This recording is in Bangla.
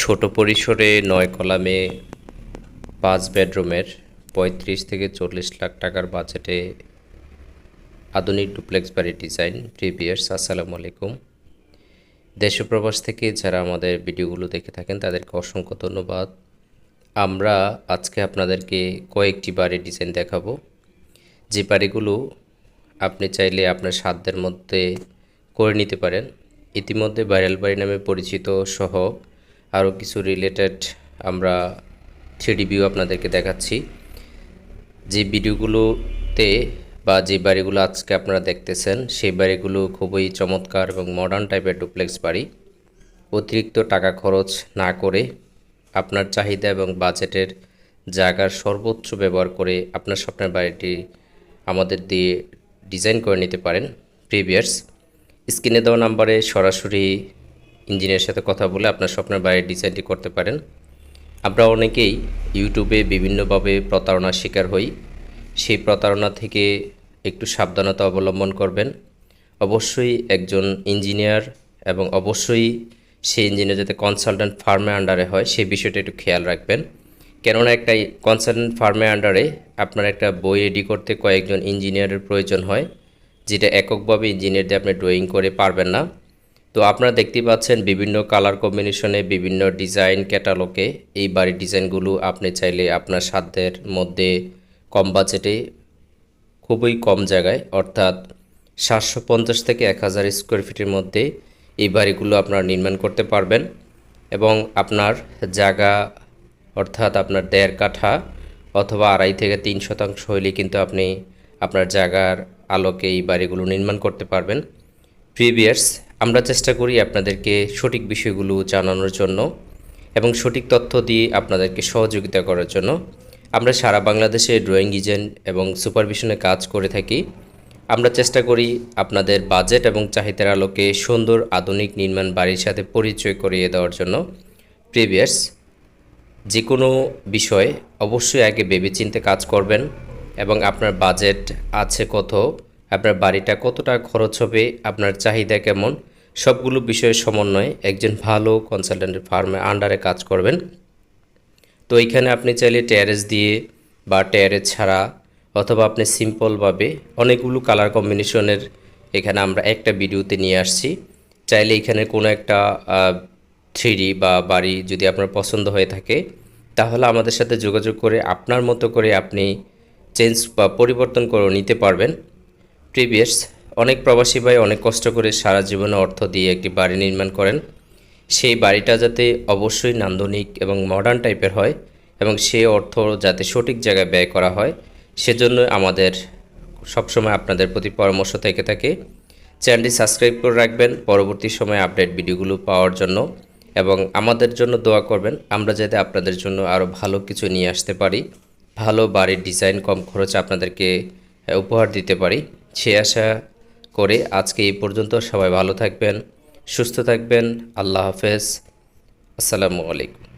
ছোট পরিসরে নয় কলামে পাঁচ বেডরুমের পঁয়ত্রিশ থেকে চল্লিশ লাখ টাকার বাজেটে আধুনিক ডুপ্লেক্স বাড়ির ডিজাইন প্রিভিয়ার্স আসসালামু আলাইকুম। দেশপ্রবাস থেকে যারা আমাদের ভিডিওগুলো দেখে থাকেন, তাদেরকে অসংখ্য ধন্যবাদ। আমরা আজকে আপনাদেরকে কয়েকটি বাড়ির ডিজাইন দেখাবো। যে বাড়িগুলো আপনি চাইলে আপনার সাধ্যের মধ্যে করে নিতে পারেন। ইতিমধ্যে ভাইরাল বাড়ি নামে পরিচিত সহ আরও কিছু রিলেটেড আমরা থ্রিডি ভিউ আপনাদেরকে দেখাচ্ছি। যে ভিডিওগুলোতে বা যে বাড়িগুলো আজকে আপনারা দেখতেছেন, সেই বাড়িগুলো খুবই চমৎকার এবং মডার্ন টাইপের ডুপ্লেক্স বাড়ি। অতিরিক্ত টাকা খরচ না করে আপনার চাহিদা এবং বাজেটের জায়গার সর্বোচ্চ ব্যবহার করে আপনার স্বপ্নের বাড়িটি আমাদের দিয়ে ডিজাইন করে নিতে পারেন প্রিভিয়ার্স স্ক্রিনে দেওয়া নাম্বারে সরাসরি ইঞ্জিনিয়ারের সাথে কথা বলে আপনার স্বপ্নের বাড়ির ডিজাইনটি করতে পারেন। আমরা অনেকেই ইউটিউবে বিভিন্নভাবে প্রতারণার শিকার হই। সেই প্রতারণা থেকে একটু সাবধানতা অবলম্বন করবেন। অবশ্যই একজন ইঞ্জিনিয়ার এবং অবশ্যই সেই ইঞ্জিনিয়ার যাতে কনসালট্যান্ট ফার্মের আন্ডারে হয়, সেই বিষয়টা একটু খেয়াল রাখবেন। কেননা একটা কনসালট্যান্ট ফার্মের আন্ডারে আপনার একটা বই রেডি করতে কয়েকজন ইঞ্জিনিয়ারের প্রয়োজন হয়, যেটা এককভাবে ইঞ্জিনিয়ার দিয়ে আপনি ড্রয়িং করে পারবেন না। তো আপনারা দেখতে পাচ্ছেন বিভিন্ন কালার কম্বিনেশনে বিভিন্ন ডিজাইন ক্যাটালগে এই বাড়ির ডিজাইনগুলো আপনি চাইলে আপনার সাধ্যের মধ্যে কম বাজেটে খুবই কম জায়গায়, অর্থাৎ সাতশো পঞ্চাশ থেকে এক হাজার স্কোয়ার ফিটের মধ্যে এই বাড়িগুলো আপনারা নির্মাণ করতে পারবেন এবং আপনার জায়গা, অর্থাৎ আপনার দেড় কাঠা অথবা আড়াই থেকে তিন শতাংশ হইলে কিন্তু আপনি আপনার জায়গার আলোকে এই বাড়িগুলো নির্মাণ করতে পারবেন। প্রিভিয়ার্স আমরা চেষ্টা করি আপনাদেরকে সঠিক বিষয়গুলো জানানোর জন্য এবং সঠিক তথ্য দিয়ে আপনাদেরকে সহযোগিতা করার জন্য। আমরা সারা বাংলাদেশে ড্রয়িং ডিজাইন এবং সুপারভিশনে কাজ করে থাকি। আমরা চেষ্টা করি আপনাদের বাজেট এবং চাহিদার আলোকে সুন্দর আধুনিক নির্মাণ বাড়ির সাথে পরিচয় করিয়ে দেওয়ার জন্য। প্রিভিয়াস যে কোনো বিষয় অবশ্যই আগে ভেবেচিন্তে কাজ করবেন এবং আপনার বাজেট আছে কত আপনার বাড়িটা কতটা খরচ হবে, আপনার চাহিদা কেমন, সবগুলো বিষয়ের সমন্বয়ে একজন ভালো কনসালটেন্টের ফার্মে আন্ডারে কাজ করবেন। তো এইখানে আপনি চাইলে ট্যারেস দিয়ে বা ট্যারেস ছাড়া অথবা আপনি সিম্পলভাবে অনেকগুলো কালার কম্বিনেশনের এখানে আমরা একটা ভিডিওতে নিয়ে আসছি। চাইলে এখানে কোনো একটা থ্রিডি বা বাড়ি যদি আপনার পছন্দ হয়ে থাকে, তাহলে আমাদের সাথে যোগাযোগ করে আপনার মতো করে আপনি চেঞ্জ বা পরিবর্তন করে নিতে পারবেন। প্রিভিয়াস অনেক প্রবাসী ভাই অনেক কষ্ট করে সারা জীবনে অর্থ দিয়ে একটি বাড়ি নির্মাণ করেন। সেই বাড়িটা যাতে অবশ্যই নান্দনিক এবং মডার্ন টাইপের হয় এবং সে অর্থ যাতে সঠিক জায়গায় ব্যয় করা হয়, সেজন্য আমাদের সবসময় আপনাদের প্রতি পরামর্শ থেকে থাকে। চ্যানেলটি সাবস্ক্রাইব করে রাখবেন। পরবর্তী সময়ে আপডেট ভিডিওগুলো পাওয়ার জন্য এবং আমাদের জন্য দোয়া করবেন। আমরা যাতে আপনাদের জন্য আরও ভালো কিছু নিয়ে আসতে পারি, ভালো বাড়ির ডিজাইন কম খরচে আপনাদেরকে উপহার দিতে পারি। সে আশা করে আজকে এই পর্যন্ত সবাই ভালো থাকবেন, সুস্থ থাকবেন। আল্লাহ হাফেজ। আসসালামু আলাইকুম।